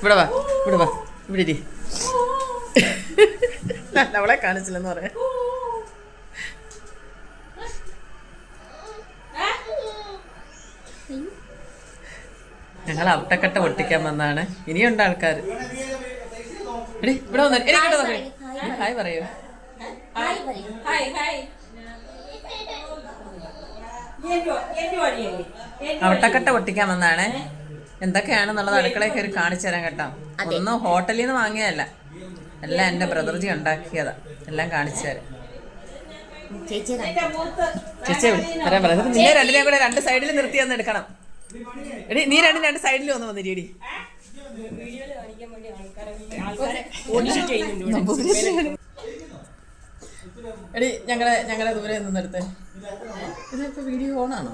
ഇവിടെ വാ ഇവിടെ വാ ഇവിടെ ഇരി. അവളെ കാണിച്ചില്ലെന്ന് പറയാം. ഞങ്ങൾ അവട്ടക്കട്ട പൊട്ടിക്കാൻ വന്നാണ്. ഇനിയുണ്ട് ആൾക്കാർ ഇവിടെ വന്നു. നോക്ക്. ഹായ് പറയൂ. അവട്ടക്കട്ട പൊട്ടിക്കാൻ വന്നാണ്. എന്തൊക്കെയാണെന്നുള്ളത് അടുക്കളയിൽ കയറി കാണിച്ചു തരാൻ കേട്ടോ. ഒന്നും ഹോട്ടലിൽ നിന്ന് വാങ്ങിയതല്ല. എല്ലാം എന്റെ ബ്രദർജി ഉണ്ടാക്കിയതാ. എല്ലാം കാണിച്ചു തരാം. ചേച്ചി ചേച്ചി വരാൻ പറയാം നിന്നെ രണ്ടിനെയും കൂടെ രണ്ട് സൈഡിൽ നിർത്തി ഒന്ന് എടുക്കണം. എടി നീ രണ്ടും രണ്ട് സൈഡിൽ ഒന്ന് വന്നിരി എടി. ഞങ്ങളെ ഞങ്ങളെ ദൂരെ നിന്നെടുത്ത്. ഇതിപ്പോ വീഡിയോ ഓണാണോ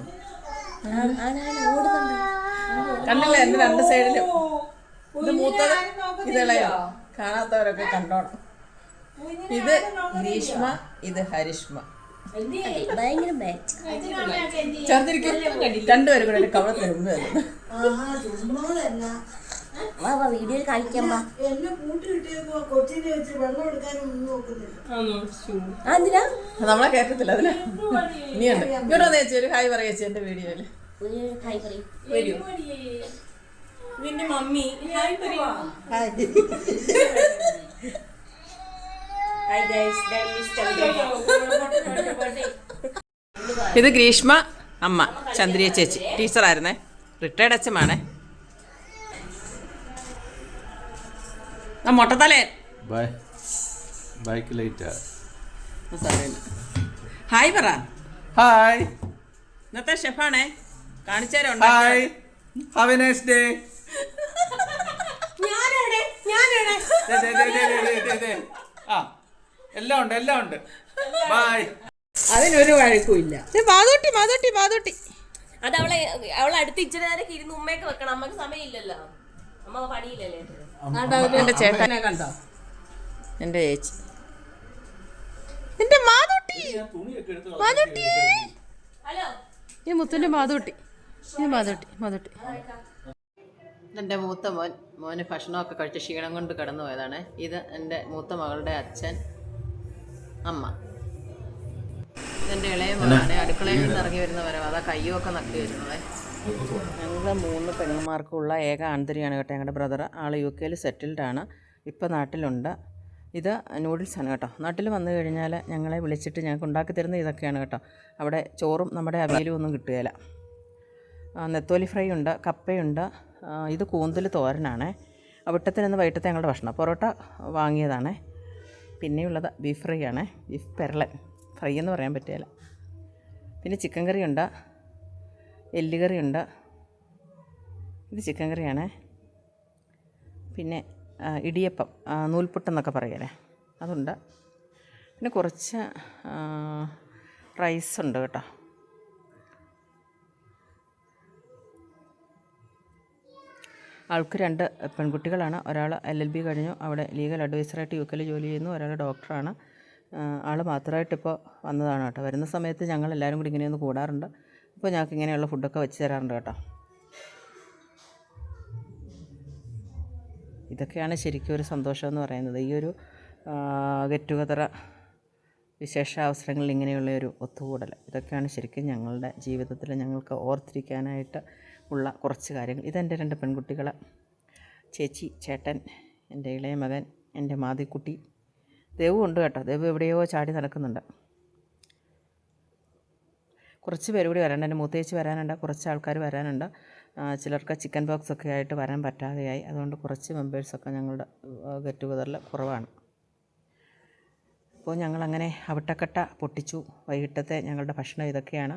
കണ്ടില്ല എന്റെ രണ്ട് സൈഡിലും? ഇത് മൂത്തത് ഇതിളയോ? കാണാത്തവരൊക്കെ കണ്ടോണം. ഇത് ഗ്രീഷ്മ ഇത് ഹരിഷ്മ. ഭയങ്കര ചേർത്തിരിക്കും. രണ്ടുപേരും കൂടെ കവളത്തിന് മുമ്പ് വരുന്നു വാ വാ വീഡിയോയിൽ കാണിക്കാം വാ. എന്തിനാ? നമ്മളെ കേട്ടത്തില്ല അതിനാ. ഇനിയുണ്ട് ഇവിടെ ഒരു ഹായ് പറയാ ചേച്ചി എന്റെ വീഡിയോയിൽ ഹായ് പറയും. വരൂ. നിന്റെ മമ്മി. ഹായ് പറയൂ. ഹായ്. ഗൈസ് ഇത് ഗ്രീഷ്മ അമ്മ ചന്ദ്രിയ ചേച്ചി. ടീച്ചറായിരുന്നേ. റിട്ടയർഡ് അച്ഛമാണേ ആ ബൈക്ക് ലേറ്റാ ഹായ് പറ. ഹായ് ഇന്നത്തെ ഷെഫാണേ. Hi have a nice day ആ എല്ലാം ഉണ്ട് എല്ലാം ഉണ്ട്. ബൈ അതിനൊരു വഴക്കുമില്ല. മാതോട്ടി മാതോട്ടി മാതോട്ടി. അത് അവളെ അവളെ അടുത്ത് ഇച്ചിരി നേരം ഇരുന്ന് ഉമ്മയൊക്കെ വെക്കണം. അമ്മയ്ക്ക് സമയമില്ലല്ലോ. അമ്മ പണിയില്ലല്ലേ? എന്റെ ചേട്ടനെ കണ്ടോ? എന്റെ ചേച്ചി. എന്റെ മാതോട്ടി. മാതോട്ടി ഹലോ. ഈ മുത്തിന്റെ മാതൂട്ടി. മാതൂട്ടി മാതൂട്ടി. എന്റെ മൂത്ത മോൻ മോന് ഭക്ഷണമൊക്കെ കഴിച്ച് ക്ഷീണം കൊണ്ട് കിടന്നു പോയതാണ് ഇത് എന്റെ മൂത്ത മകളുടെ അച്ഛൻ അമ്മ. ഇതെന്റെ ഇളയ മകളാണ് അടുക്കളയിൽ നിന്ന് ഇറങ്ങി വരുന്നവരോ അതാ കയ്യൊക്കെ നക്കി വരുന്നത് ഞങ്ങൾ മൂന്ന് പെങ്ങന്മാർക്കുള്ള ഏക ആന്തരിയാണ് കേട്ടോ. ഞങ്ങളുടെ ബ്രദർ ആൾ യു കെയിൽ സെറ്റിൽഡാണ് ഇപ്പോൾ നാട്ടിലുണ്ട്. ഇത് നൂഡിൽസാണ് കേട്ടോ. നാട്ടിൽ വന്നു കഴിഞ്ഞാൽ ഞങ്ങളെ വിളിച്ചിട്ട് ഞങ്ങൾക്ക് ഉണ്ടാക്കി തരുന്ന ഇതൊക്കെയാണ് കേട്ടോ. അവിടെ ചോറും നമ്മുടെ അവിയലും ഒന്നും കിട്ടുകയില്ല നെത്തോലി ഫ്രൈ ഉണ്ട് കപ്പയുണ്ട് ഇത് കൂന്തൽ തോരനാണ്. അവിട്ടത്തിൽ നിന്ന് വൈകിട്ടത്തെ ഞങ്ങളുടെ ഭക്ഷണം. പൊറോട്ട വാങ്ങിയതാണ്. പിന്നെയുള്ളത് ബീഫ് ഫ്രൈ ആണ് ബീഫ് പെരളൻ. ഫ്രൈ എന്ന് പറയാൻ പറ്റുകയില്ല. പിന്നെ ചിക്കൻ കറി ഉണ്ട് എല്ലുകറി ഉണ്ട് ഇത് ചിക്കൻ കറിയാണ്. പിന്നെ ഇടിയപ്പം നൂൽപുട്ടെന്നൊക്കെ പറയല്ലേ? അതുണ്ട്. പിന്നെ കുറച്ച് റൈസ് ഉണ്ട് കേട്ടോ. ആൾക്ക് രണ്ട് പെൺകുട്ടികളാണ്. ഒരാൾ എൽ എൽ ബി കഴിഞ്ഞു അവിടെ ലീഗൽ അഡ്വൈസറായിട്ട് യു കെയിൽ ജോലി ചെയ്യുന്നു ഒരാൾ ഡോക്ടറാണ്. ആൾ മാത്രമായിട്ട് ഇപ്പോൾ വന്നതാണ് കേട്ടോ. വരുന്ന സമയത്ത് ഞങ്ങൾ എല്ലാവരും കൂടി ഇങ്ങനെയൊന്ന് കൂടാറുണ്ട്. അപ്പോൾ ഞങ്ങൾക്ക് ഇങ്ങനെയുള്ള ഫുഡൊക്കെ വെച്ച് തരാറുണ്ട് കേട്ടോ. ഇതൊക്കെയാണ് ശരിക്കും ഒരു സന്തോഷം എന്ന് പറയുന്നത്. ഈ ഒരു ഗെറ്റ് ടുഗദർ വിശേഷ അവസരങ്ങളിൽ ഇങ്ങനെയുള്ള ഒരു ഒത്തുകൂടൽ. ഇതൊക്കെയാണ് ശരിക്കും ഞങ്ങളുടെ ജീവിതത്തിൽ ഞങ്ങൾക്ക് ഓർത്തിരിക്കാനായിട്ട് ഉള്ള കുറച്ച് കാര്യങ്ങൾ. ഇതെന്റെ രണ്ട് പെൺകുട്ടികൾ ചേച്ചി ചേട്ടൻ എന്റെ ഇളയ മകൻ എന്റെ മാതിക്കുട്ടി. ദേവു ഉണ്ട് കേട്ടോ. ദേവു എവിടെയോ ചാടി നടക്കുന്നുണ്ട്. കുറച്ച് പേര് കൂടി വരാനുണ്ട്. എന്റെ മൂത്തേച്ച് വരാനുണ്ട്. കുറച്ച് ആൾക്കാർ വരാനുണ്ട്. ചിലർക്ക് ചിക്കൻ ബോക്സ് ഒക്കെ ആയിട്ട് വരാൻ പറ്റാതെയായി. അതുകൊണ്ട് കുറച്ച് മെമ്പേഴ്സൊക്കെ ഞങ്ങളുടെ ഗെറ്റ് ടുഗദറിൽ കുറവാണ്. അപ്പോൾ ഞങ്ങളങ്ങനെ അവിട്ടക്കട്ട പൊട്ടിച്ചു. വൈകിട്ടത്തെ ഞങ്ങളുടെ ഭക്ഷണം ഇതൊക്കെയാണ്.